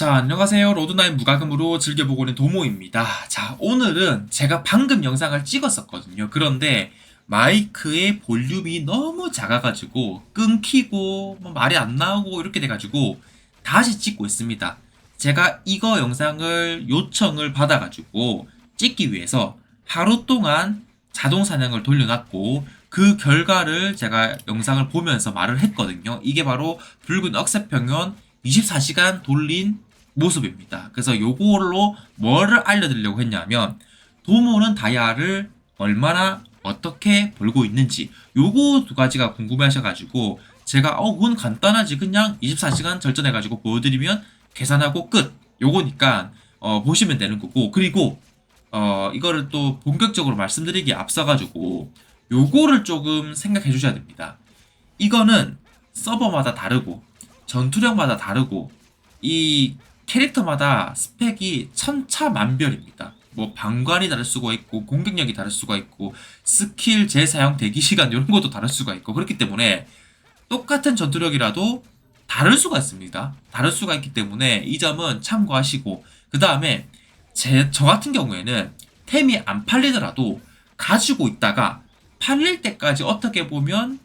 자, 안녕하세요. 로드나인 무과금으로 즐겨보고 있는 도모입니다. 자, 오늘은 제가 방금 영상을 찍었었거든요. 그런데 마이크의 볼륨이 너무 작아가지고 끊기고 뭐 말이 안 나오고 이렇게 돼가지고 다시 찍고 있습니다. 제가 이거 영상을 요청을 받아가지고 찍기 위해서 하루 동안 자동 사냥을 돌려놨고 그 결과를 제가 영상을 보면서 말을 했거든요. 이게 바로 붉은 억새평연 24시간 돌린 모습입니다. 그래서 요걸로 뭐를 알려드리려고 했냐면 도모는 다이아를 얼마나 어떻게 벌고 있는지 요거 두 가지가 궁금하셔가지고 제가 어 그건 간단하지 그냥 24시간 절전해가지고 보여드리면 계산하고 끝 요거니까 어 보시면 되는 거고 그리고 어 이거를 또 본격적으로 말씀드리기에 앞서가지고 요거를 조금 생각해 주셔야 됩니다. 이거는 서버마다 다르고 전투력마다 다르고 이 캐릭터마다 스펙이 천차만별입니다. 뭐 방관이 다를 수가 있고 공격력이 다를 수가 있고 스킬 재사용 대기 시간 이런 것도 다를 수가 있고 그렇기 때문에 똑같은 전투력이라도 다를 수가 있습니다. 다를 수가 있기 때문에 이 점은 참고하시고 그 다음에 제 저 같은 경우에는 템이 안 팔리더라도 가지고 있다가 팔릴 때까지 어떻게 보면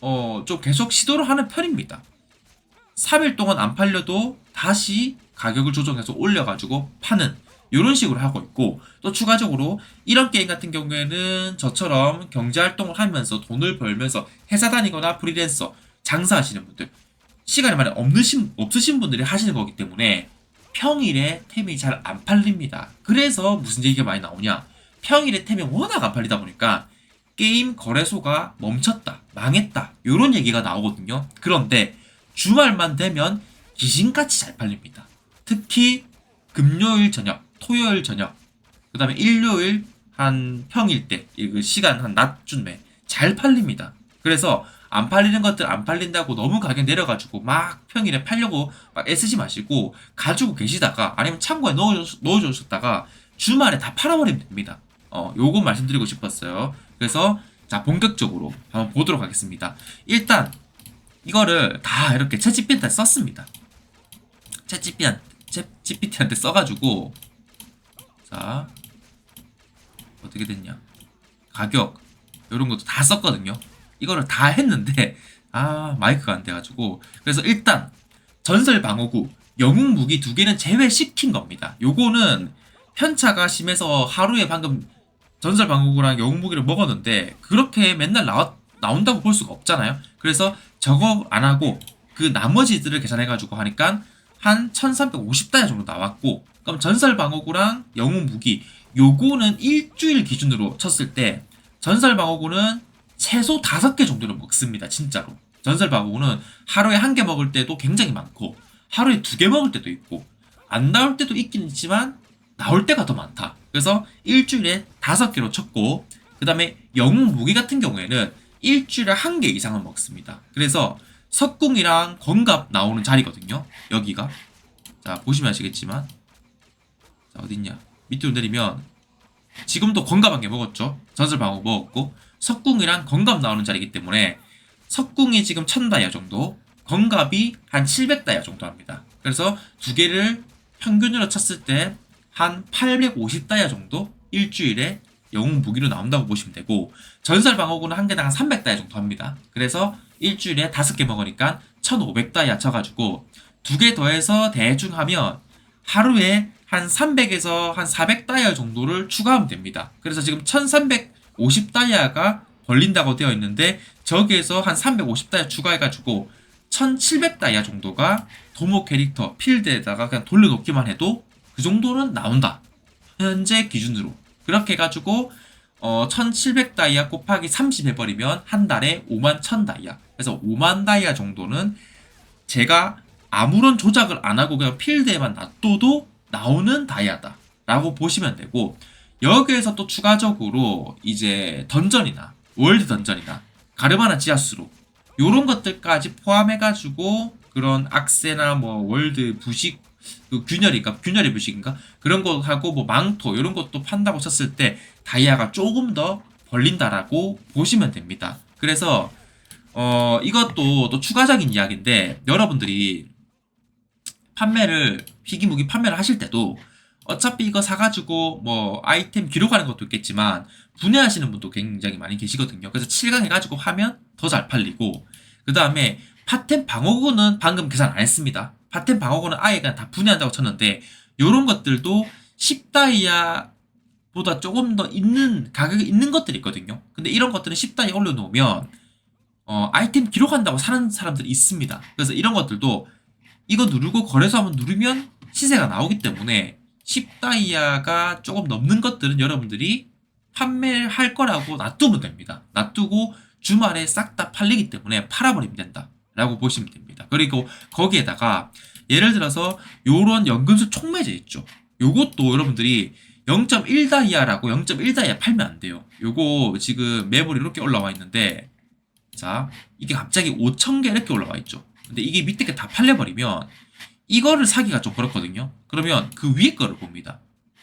어 좀 계속 시도를 하는 편입니다. 3일 동안 안 팔려도 다시 가격을 조정해서 올려가지고 파는 이런 식으로 하고 있고 또 추가적으로 이런 게임 같은 경우에는 저처럼 경제 활동을 하면서 돈을 벌면서 회사 다니거나 프리랜서 장사하시는 분들 시간이 많이 없으신, 없으신 분들이 하시는 거기 때문에 평일에 템이 잘 안 팔립니다. 그래서 무슨 얘기가 많이 나오냐 평일에 템이 워낙 안 팔리다 보니까 게임 거래소가 멈췄다 망했다 이런 얘기가 나오거든요. 그런데 주말만 되면 귀신같이 잘 팔립니다. 특히 금요일 저녁, 토요일 저녁, 그 다음에 일요일 한 평일 때, 그 시간 한 낮쯤에 잘 팔립니다. 그래서 안 팔리는 것들 안 팔린다고 너무 가격 내려가지고 막 평일에 팔려고 막 애쓰지 마시고 가지고 계시다가 아니면 창고에 넣어주셨다가 주말에 다 팔아버리면 됩니다. 어, 요거 말씀드리고 싶었어요. 그래서 자 본격적으로 한번 보도록 하겠습니다. 일단 이거를 다 이렇게 채찌피한테 썼습니다. 채찌피한 채찌피한테 써가지고 자 어떻게 됐냐 가격 이런 것도 다 썼거든요. 이거를 다 했는데 아 마이크가 안 돼가지고 그래서 일단 전설 방어구 영웅 무기 두 개는 제외시킨 겁니다. 요거는 편차가 심해서 하루에 방금 전설 방어구랑 영웅 무기를 먹었는데 그렇게 맨날 나와, 나온다고 볼 수가 없잖아요. 그래서 저거 안 하고 그 나머지들을 계산해가지고 하니까 한 1350다이 정도 나왔고 그럼 전설 방어구랑 영웅 무기 요거는 일주일 기준으로 쳤을 때 전설 방어구는 최소 5개 정도는 먹습니다. 진짜로. 전설 방어구는 하루에 한 개 먹을 때도 굉장히 많고 하루에 두 개 먹을 때도 있고 안 나올 때도 있긴 있지만 나올 때가 더 많다. 그래서 일주일에 다섯 개로 쳤고 그 다음에 영웅 무기 같은 경우에는 일주일에 한 개 이상은 먹습니다. 그래서 석궁이랑 건갑 나오는 자리거든요. 여기가. 자, 보시면 아시겠지만. 자, 어딨냐. 밑으로 내리면 지금도 건갑 한 개 먹었죠. 전설 방어 먹었고 석궁이랑 건갑 나오는 자리이기 때문에 석궁이 지금 1000다이아 정도, 건갑이 한 700다이아 정도 합니다. 그래서 두 개를 평균으로 쳤을 때 한 850다이아 정도 일주일에 영웅 무기로 나온다고 보시면 되고 전설 방어구는 한 개당 한 300다이아 정도 합니다. 그래서 일주일에 5개 먹으니까 1500다이아 쳐가지고 두 개 더해서 대충 하면 하루에 한 300에서 한 400다이아 정도를 추가하면 됩니다. 그래서 지금 1350다이아가 벌린다고 되어 있는데 저기에서 한 350다이아 추가해가지고 1700다이아 정도가 도모 캐릭터 필드에다가 그냥 돌려놓기만 해도 그 정도는 나온다. 현재 기준으로. 그렇게 해가지고 어, 1700 다이아 곱하기 30 해버리면 한 달에 5만 1000 다이아. 그래서 5만 다이아 정도는 제가 아무런 조작을 안 하고 그냥 필드에만 놔둬도 나오는 다이아다. 라고 보시면 되고, 여기에서 또 추가적으로 이제 던전이나 월드 던전이나 가르마나 지하수로 요런 것들까지 포함해가지고 그런 악세나 뭐 월드 부식 그 균열인가 균열의 부식인가 그런 거 하고 뭐 망토 이런 것도 판다고 쳤을 때 다이아가 조금 더 벌린다라고 보시면 됩니다. 그래서 어 이것도 또 추가적인 이야기인데 여러분들이 판매를 희귀 무기 판매를 하실 때도 어차피 이거 사가지고 뭐 아이템 기록하는 것도 있겠지만 분해하시는 분도 굉장히 많이 계시거든요. 그래서 7강 해가지고 하면 더 잘 팔리고 그 다음에 파템 방어구는 방금 계산 안 했습니다. 파템 방어구는 아예 그냥 다 분해한다고 쳤는데 요런 것들도 10다이아보다 조금 더 있는 가격이 있는 것들이 있거든요. 근데 이런 것들은 10다이아 올려놓으면 어, 아이템 기록한다고 사는 사람들이 있습니다. 그래서 이런 것들도 이거 누르고 거래소 한번 누르면 시세가 나오기 때문에 10다이아가 조금 넘는 것들은 여러분들이 판매할 거라고 놔두면 됩니다. 놔두고 주말에 싹 다 팔리기 때문에 팔아버리면 된다. 라고 보시면 됩니다. 그리고 거기에다가 예를 들어서 요런 연금술 촉매제 있죠. 요것도 여러분들이 0.1다이아라고 0.1다이아 팔면 안 돼요. 요거 지금 매물이 이렇게 올라와 있는데 자 이게 갑자기 5,000개 이렇게 올라와 있죠. 근데 이게 밑에 게 다 팔려버리면 이거를 사기가 좀 그렇거든요. 그러면 그 위에 거를 봅니다.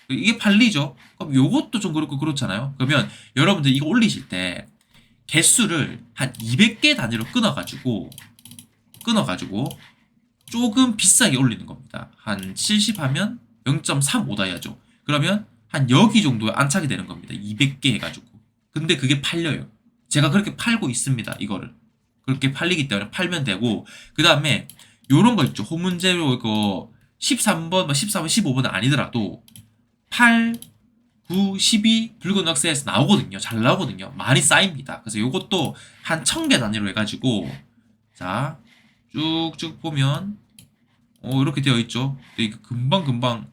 이게 팔리죠? 그럼 요것도 좀 그렇고 그렇잖아요? 그러면 여러분들 이거 올리실 때 개수를 한 200개 단위로 끊어가지고 끊어가지고 조금 비싸게 올리는 겁니다. 한 70 하면 0.35 다이아죠. 그러면 한 여기 정도에 안착이 되는 겁니다. 200개 해가지고. 근데 그게 팔려요. 제가 그렇게 팔고 있습니다. 이거를. 그렇게 팔리기 때문에 팔면 되고 그 다음에 요런 거 있죠. 호문제로 이거 13번, 뭐 14번, 15번은 아니더라도 8, 9, 12 붉은 억세에서 나오거든요. 잘 나오거든요. 많이 쌓입니다. 그래서 요것도 한 1000개 단위로 해가지고 자 쭉쭉 보면 어 이렇게 되어 있죠. 근데 이거 금방 금방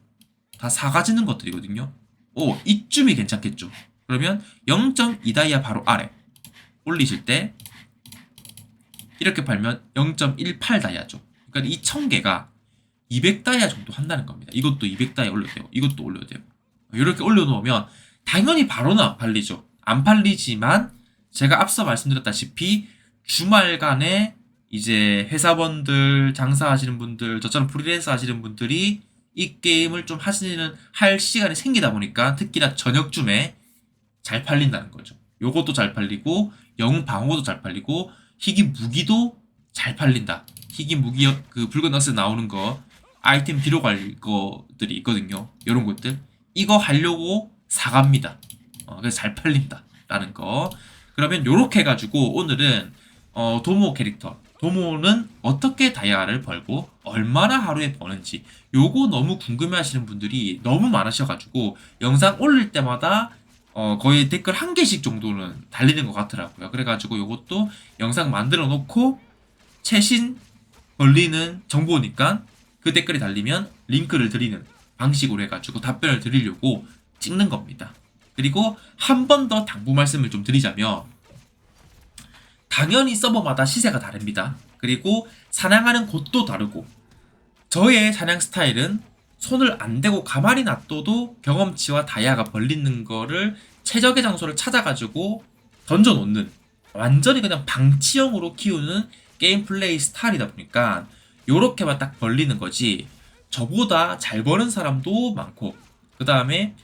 다 사가지는 것들이거든요. 오 이쯤이 괜찮겠죠. 그러면 0.2 다이아 바로 아래 올리실 때 이렇게 팔면 0.18 다이아죠. 그러니까 이 1000개가 200 다이아 정도 한다는 겁니다. 이것도 200 다이아 올려도 되고 이것도 올려도 되고 이렇게 올려놓으면 당연히 바로는 안 팔리죠. 안 팔리지만 제가 앞서 말씀드렸다시피 주말간에 이제 회사원들 장사하시는 분들 저처럼 프리랜서 하시는 분들이 이 게임을 좀 하시는 할 시간이 생기다 보니까 특히나 저녁쯤에 잘 팔린다는 거죠. 요것도 잘 팔리고 영웅 방어도 잘 팔리고 희귀 무기도 잘 팔린다. 희귀 무기 그 붉은 넛에 나오는 거 아이템 기록할 것들이 있거든요. 이런 것들 이거 하려고 사갑니다. 어, 그래서 잘 팔린다 라는 거. 그러면 요렇게 해가지고 오늘은 어, 도모 캐릭터 도모는 어떻게 다이아를 벌고 얼마나 하루에 버는지 요거 너무 궁금해 하시는 분들이 너무 많으셔가지고 영상 올릴 때마다 어, 거의 댓글 한 개씩 정도는 달리는 것 같더라고요. 그래가지고 요것도 영상 만들어 놓고 최신 걸리는 정보니까 그 댓글이 달리면 링크를 드리는 방식으로 해가지고 답변을 드리려고 찍는 겁니다. 그리고 한 번 더 당부 말씀을 좀 드리자면 당연히 서버마다 시세가 다릅니다. 그리고 사냥하는 곳도 다르고. 저의 사냥 스타일은 손을 안 대고 가만히 놔둬도 경험치와 다이아가 벌리는 거를 최적의 장소를 찾아가지고 던져놓는 완전히 그냥 방치형으로 키우는 게임 플레이 스타일이다 보니까 요렇게만 딱 벌리는 거지. 저보다 잘 버는 사람도 많고. 그 다음에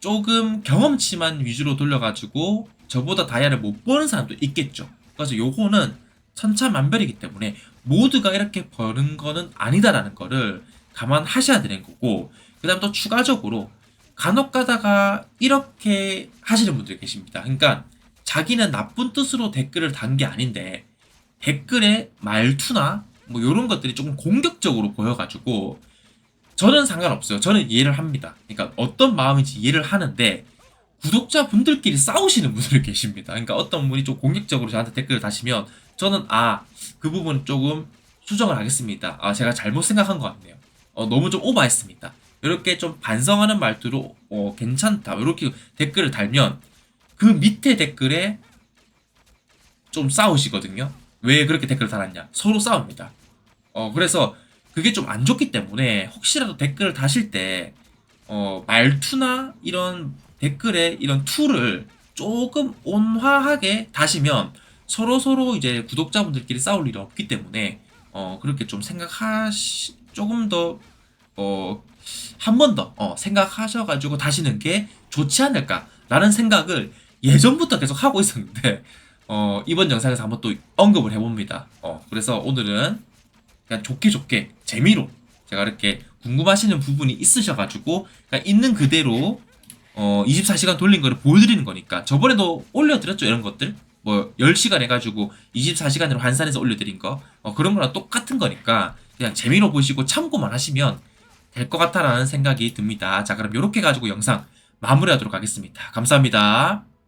조금 경험치만 위주로 돌려가지고 저보다 다이아를 못 버는 사람도 있겠죠 그래서 요거는 천차만별이기 때문에 모두가 이렇게 버는 거는 아니다라는 거를 감안하셔야 되는 거고 그 다음 또 추가적으로 간혹 가다가 이렇게 하시는 분들이 계십니다 그러니까 자기는 나쁜 뜻으로 댓글을 단 게 아닌데 댓글의 말투나 뭐 이런 것들이 조금 공격적으로 보여가지고 저는 상관없어요. 저는 이해를 합니다. 그러니까 어떤 마음인지 이해를 하는데 구독자 분들끼리 싸우시는 분들이 계십니다. 그러니까 어떤 분이 좀 공격적으로 저한테 댓글을 다시면 저는 아 그 부분 조금 수정을 하겠습니다. 아 제가 잘못 생각한 것 같네요. 어, 너무 좀 오버했습니다. 이렇게 좀 반성하는 말투로 어, 괜찮다 이렇게 댓글을 달면 그 밑에 댓글에 좀 싸우시거든요. 왜 그렇게 댓글을 달았냐? 서로 싸웁니다. 어, 그래서 그게 좀 안 좋기 때문에 혹시라도 댓글을 다실 때, 어, 말투나 이런 댓글에 이런 툴을 조금 온화하게 다시면 서로 서로 이제 구독자분들끼리 싸울 일이 없기 때문에, 어, 그렇게 좀 생각하시, 조금 더, 어, 한 번 더, 어, 생각하셔가지고 다시는 게 좋지 않을까라는 생각을 예전부터 계속 하고 있었는데, 어, 이번 영상에서 한번 또 언급을 해봅니다. 어, 그래서 오늘은 그냥 좋게 좋게 재미로 제가 이렇게 궁금하시는 부분이 있으셔가지고 있는 그대로 어 24시간 돌린 거를 보여드리는 거니까 저번에도 올려드렸죠 이런 것들? 뭐 10시간 해가지고 24시간으로 환산해서 올려드린 거. 어, 그런 거랑 똑같은 거니까 그냥 재미로 보시고 참고만 하시면 될 것 같다라는 생각이 듭니다. 자 그럼 이렇게 가지고 영상 마무리하도록 하겠습니다. 감사합니다